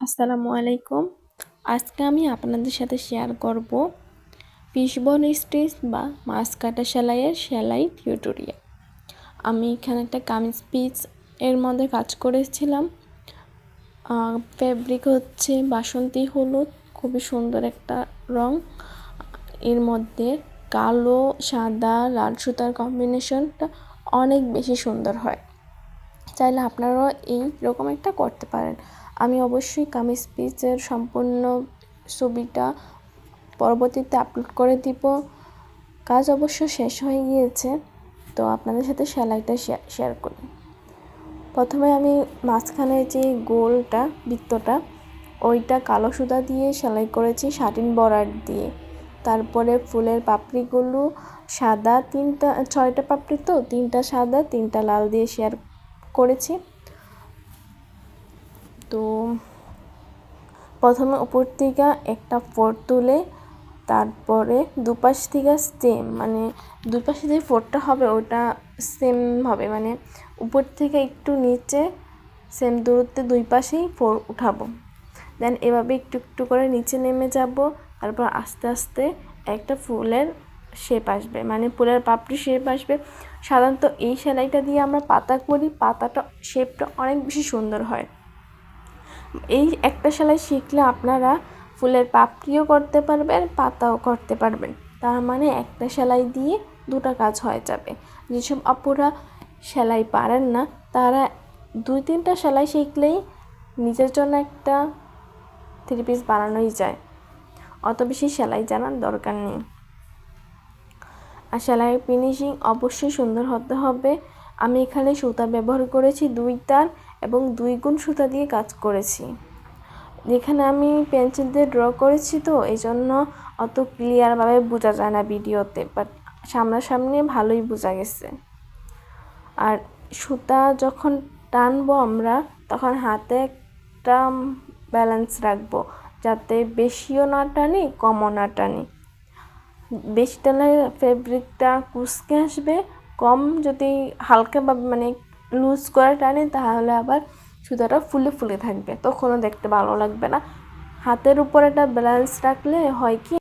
আসসালামু আলাইকুম। আজকে আমি আপনাদের সাথে শেয়ার করব পিসবন স্টিচ বা মাছ কাটা সেলাইয়ের সেলাই টিউটোরিয়াল আমি এখানে একটা কামিজ পিস এর মধ্যে কাজ করেছিলাম। ফেব্রিক হচ্ছে বাসন্তী হলুদ, খুবই সুন্দর একটা রং। এর মধ্যে কালো, সাদা, লাল সুতার কম্বিনেশনটা অনেক বেশি সুন্দর হয়। চাইলে আপনারাও এই রকম একটা করতে পারেন। আমি অবশ্যই কামিজ পিসের সম্পূর্ণ ছবিটা পরবর্তীতে আপলোড করে দিব। কাজ অবশ্য শেষ হয়ে গিয়েছে, তো আপনাদের সাথে সেলাইটা শেয়ার করি। প্রথমে আমি মাঝখানে যে গোলটা, বৃত্তটা, ওইটা কালো সুতা দিয়ে সেলাই করেছি শাটিন বর্ডার দিয়ে। তারপরে ফুলের পাপড়িগুলো সাদা তিনটা, ছয়টা পাপড়ি তো, তিনটা সাদা, তিনটা লাল দিয়ে শেয়ার করেছি। তো প্রথমে উপর থেকে একটা ফোর তুলে তারপরে দুপাশ থেকে সেম মানে দুপাশে যে ফোরটা হবে ওটা সেম হবে মানে উপর থেকে একটু নিচে সেম দূরত্বে দুই পাশেই ফোর উঠাবো। দেন এভাবে একটু একটু করে নিচে নেমে যাব, তারপর আস্তে আস্তে একটা ফুলের শেপ আসবে মানে ফুলের পাপড়ি শেপ আসবে। সাধারণত এই সেলাইটা দিয়ে আমরা পাতা করি, পাতাটা শেপটা অনেক বেশি সুন্দর হয়। এই একটা সেলাই শিখলে আপনারা ফুলের পাপড়িও করতে পারবেন, পাতাও করতে পারবেন। তার মানে একটা সেলাই দিয়ে দুটো কাজ হয়ে যাবে। যেসব আপুরা সেলাই পারেন না, তারা দুই, তিনটা সেলাই শিখলেই নিজের জন্য একটা থ্রি পিস বানানোই যায়। অত বেশি সেলাই জানার দরকার নেই। আর সেলাইয়ের ফিনিশিং অবশ্যই সুন্দর হতে হবে। আমি এখানে সুতা ব্যবহার করেছি দুই তার এবং দুই গুণ সুতা দিয়ে কাজ করেছি। যেখানে আমি পেন্সিল দিয়ে ড্র করেছি তো এই জন্য অত ক্লিয়ারভাবে বোঝা যায় না ভিডিওতে বাট সামনাসামনি ভালোই বোঝা গেছে। আর সুতা যখন টানবো আমরা, তখন হাতে একটা ব্যালেন্স রাখব, যাতে বেশিও না টানি, কমও না টানি। বেশি টানলে ফেব্রিকটা কুচকে আসবে, কম যদি হালকাভাবে মানে লুজ করে টানি, তাহলে আবার সুতাটা ফুলে ফুলে থাকবে। তখনও দেখতে ভালো লাগবে না। হাতের উপর একটা ব্যালেন্স রাখলে হয় কি